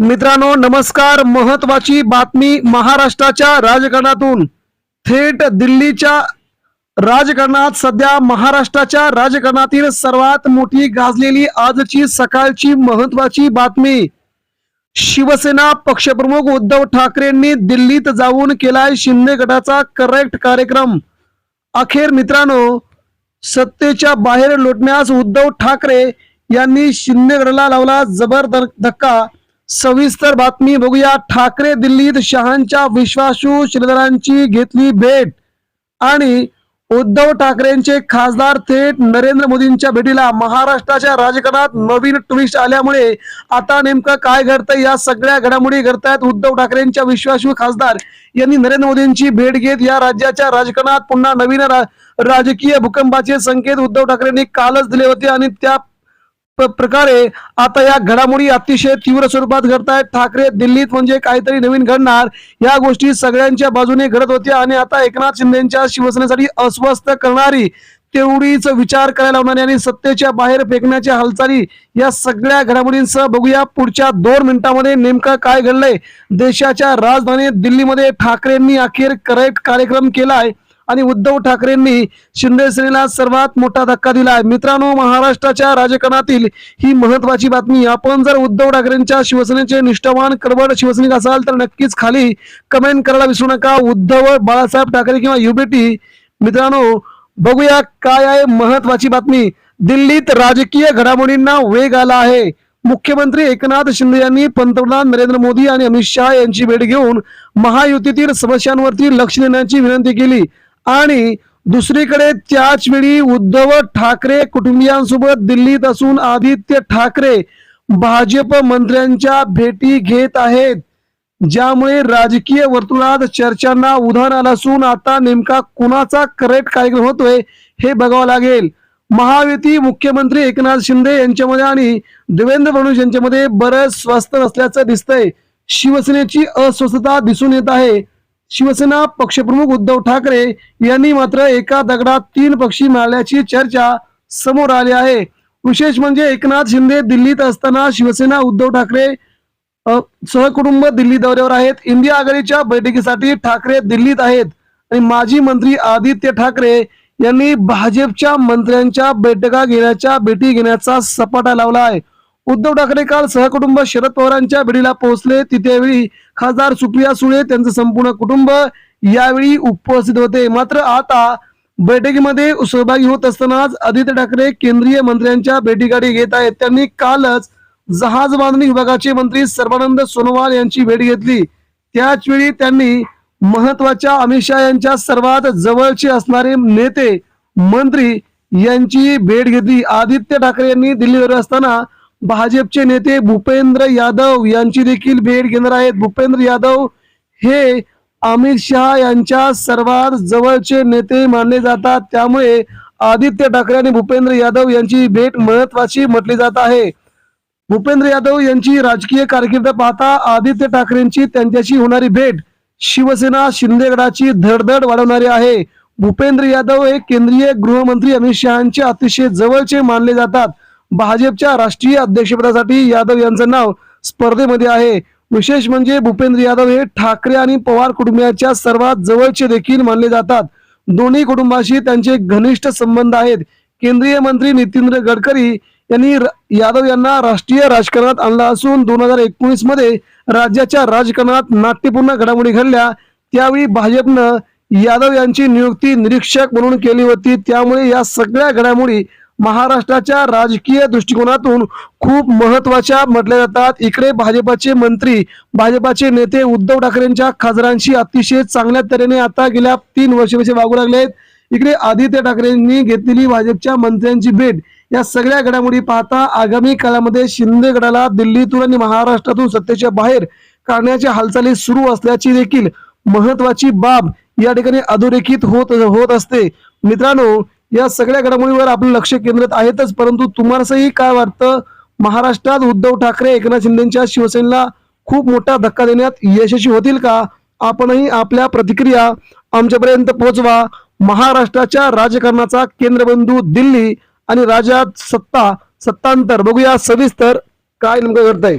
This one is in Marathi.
मित्रांनो नमस्कार. महत्वाची बातमी महाराष्ट्राच्या राजकारणातून. थेट दिल्लीच्या राजकारणात सध्या महाराष्ट्राच्या राजकारणातील सर्वात मोठी गाजलेली आजची सकाळची महत्वाची बातमी. शिवसेना पक्षप्रमुख उद्धव ठाकरेंनी दिल्लीत जाऊन केलाय शिंदे गटाचा करेक्ट कार्यक्रम. अखेर मित्रांनो सत्तेच्या बाहेर लोटण्यास उद्धव ठाकरे यांनी शिंदे गटाला लावला जबर धक्का. सविस्तर बातमी बघूया. ठाकरे दिल्लीत शहांच्या विश्वासू श्रीधरांची घेतली भेट. आणि उद्धव ठाकरेंचे खासदार थेट नरेंद्र मोदींच्या भेटीला महाराष्ट्राच्या राजकारणात नवीन ट्विस्ट आल्यामुळे आता नेमकं काय घडतंय? या सगळ्या घडामोडी घडतायत उद्धव ठाकरेंच्या विश्वासू खासदार यांनी नरेंद्र मोदींची भेट घेत या राज्याच्या राजकारणात पुन्हा नवीन रा- राजकीय भूकंपाचे संकेत उद्धव ठाकरेंनी कालच दिले होते आणि त्या प्रकारे आता या घडामोडी अतिशय तीव्र स्वरूपात घडतायत. ठाकरे दिल्लीत म्हणजे काहीतरी नवीन घडणार. या गोष्टी सगळ्यांच्या बाजूने घडत होत्या आणि आता एकनाथ शिंदेच्या शिवसेनेसाठी अस्वस्थ करणारी तेवढीच विचार करायला लावणारी आणि सत्तेच्या बाहेर फेकण्याच्या हालचाली या सगळ्या घडामोडींसह बघूया. पुढच्या दोन मिनिटांमध्ये नेमकं काय घडलंय? देशाच्या राजधानी दिल्लीमध्ये ठाकरेंनी अखेर करेक्ट कार्यक्रम केलाय. आणि उद्धव ठाकरेंनी शिंदेसेनेला सर्वात मोठा धक्का दिलाय. मित्रांनो महाराष्ट्राच्या राजकारणातील ही महत्वाची बातमी आपण जर उद्धव ठाकरेंच्या शिवसेनेचे निष्ठावान कडवड शिवसैनिक असाल तर नक्कीच खाली कमेंट करायला विसरू नका. उद्धव बाळासाहेब ठाकरे किंवा युबीटी मित्रांनो बघूया काय आहे महत्वाची बातमी. दिल्लीत राजकीय घडामोडींना वेग आला आहे. मुख्यमंत्री एकनाथ शिंदे यांनी पंतप्रधान नरेंद्र मोदी आणि अमित शहा यांची भेट घेऊन महायुतीतील समस्यांवरती लक्ष देण्याची विनंती केली. आणि दुसरीकडे त्याच वेळी उद्धव ठाकरे कुटुंबियांसोबत दिल्लीत असून आदित्य ठाकरे भाजप मंत्र्यांच्या भेटी घेत आहेत. ज्यामुळे राजकीय वर्तुळात चर्चांना उधाण आलं असून आता नेमका कुणाचा करेक्ट कार्यक्रम होतोय हे बघावं लागेल. महायुती मुख्यमंत्री एकनाथ शिंदे यांच्यामध्ये आणि देवेंद्र फडणवीस यांच्यामध्ये बरंच स्वस्त नसल्याचं दिसतंय. शिवसेनेची अस्वस्थता दिसून येत आहे. शिवसेना पक्षप्रमुख उद्धव ठाकरे यांनी मात्र एका दगडात तीन पक्षी मिळाल्याची चर्चा समोर आली आहे. विशेष म्हणजे एकनाथ शिंदे दिल्लीत असताना शिवसेना उद्धव ठाकरे सहकुटुंब दिल्ली दौऱ्यावर आहेत. इंडिया आघाडीच्या बैठकीसाठी ठाकरे दिल्लीत आहेत. आणि माजी मंत्री आदित्य ठाकरे यांनी भाजपच्या मंत्र्यांच्या बैठका घेण्याच्या भेटी घेण्याचा सपाटा लावला आहे. उद्धव ठाकरे काल सहकुटुंब शरद पवारांच्या भेटीला पोहोचले. तिथेवेळी खासदार सुप्रिया सुळे त्यांचं संपूर्ण कुटुंब यावेळी उपस्थित होते. मात्र आता बैठकीमध्ये सहभागी होत असतानाच आदित्य ठाकरे केंद्रीय मंत्र्यांच्या भेटीगाठी घेत आहेत. त्यांनी कालच जहाज बांधणी विभागाचे मंत्री सर्वानंद सोनोवाल यांची भेट घेतली. त्याच वेळी त्यांनी महत्त्वाच्या अमित शहा यांच्या सर्वात जवळचे असणारे नेते मंत्री यांची भेट घेतली. आदित्य ठाकरे यांनी दिल्लीवर असताना भाजपचे नेते भूपेंद्र यादव यांची देखील भेट घेणार आहेत. भूपेंद्र यादव हे अमित शहा यांच्या सर्वात जवळचे नेते मानले जातात. त्यामुळे आदित्य ठाकरे आणि भूपेंद्र यादव यांची भेट महत्वाची म्हटली जात आहे. भूपेंद्र यादव यांची राजकीय कारकीर्द पाहता आदित्य ठाकरेंची त्यांच्याशी होणारी भेट शिवसेना शिंदेगडाची धडधड वाढवणारी आहे. भूपेंद्र यादव हे केंद्रीय गृहमंत्री अमित शहाचे अतिशय जवळचे मानले जातात. भाजपच्या राष्ट्रीय अध्यक्षपदासाठी यादव यांचं नाव स्पर्धेमध्ये आहे. विशेष म्हणजे भूपेंद्र यादव हे ठाकरे आणि पवार कुटुंबियाच्या सर्वात जवळचे देखील मानले जातात. दोन्ही कुटुंबाशी त्यांचे घनिष्ठ संबंध आहेत. केंद्रीय मंत्री नितीन गडकरी यांनी यादव यांना राष्ट्रीय राजकारणात आणला असून दोन हजार एकोणीसमध्ये राज्याच्या राजकारणात नाट्यपूर्ण घडामोडी घडल्या. त्यावेळी भाजपनं यादव यांची नियुक्ती निरीक्षक म्हणून केली होती. त्यामुळे या सगळ्या घडामोडी महाराष्ट्राच्या राजकीय दृष्टिकोनातून खूप महत्त्वाच्या म्हटल्या जातात. इकडे भाजपाचे मंत्री भाजपाचे नेते उद्धव ठाकरेंच्या खासदारांशी अतिशय चांगल्या तऱ्हेने आता गेल्या तीन वर्षापेक्षा वागू लागले आहेत. इकडे आदित्य ठाकरेंनी घेतलेली भाजपच्या मंत्र्यांची भेट या सगळ्या घडामोडी पाहता आगामी काळामध्ये शिंदे गडाला दिल्लीतून आणि महाराष्ट्रातून सत्तेच्या बाहेर काढण्याच्या हालचाली सुरू असल्याची देखील महत्वाची बाब या ठिकाणी अधोरेखित होत होत असते. मित्रांनो या सगळ्या घडामोडीवर आपलं लक्ष केंद्रित आहेतच परंतु तुम्हालाही काय वाटतं? महाराष्ट्रात उद्धव ठाकरे एकनाथ शिंदेच्या शिवसेनेला खूप मोठा धक्का देण्यात यशस्वी होतील का? आपणही आपल्या प्रतिक्रिया आमच्यापर्यंत पोहोचवा. महाराष्ट्राच्या राजकारणाचा केंद्रबिंदू दिल्ली आणि राज्यात सत्ता सत्तांतर. बघूया सविस्तर काय नेमकं घडतंय.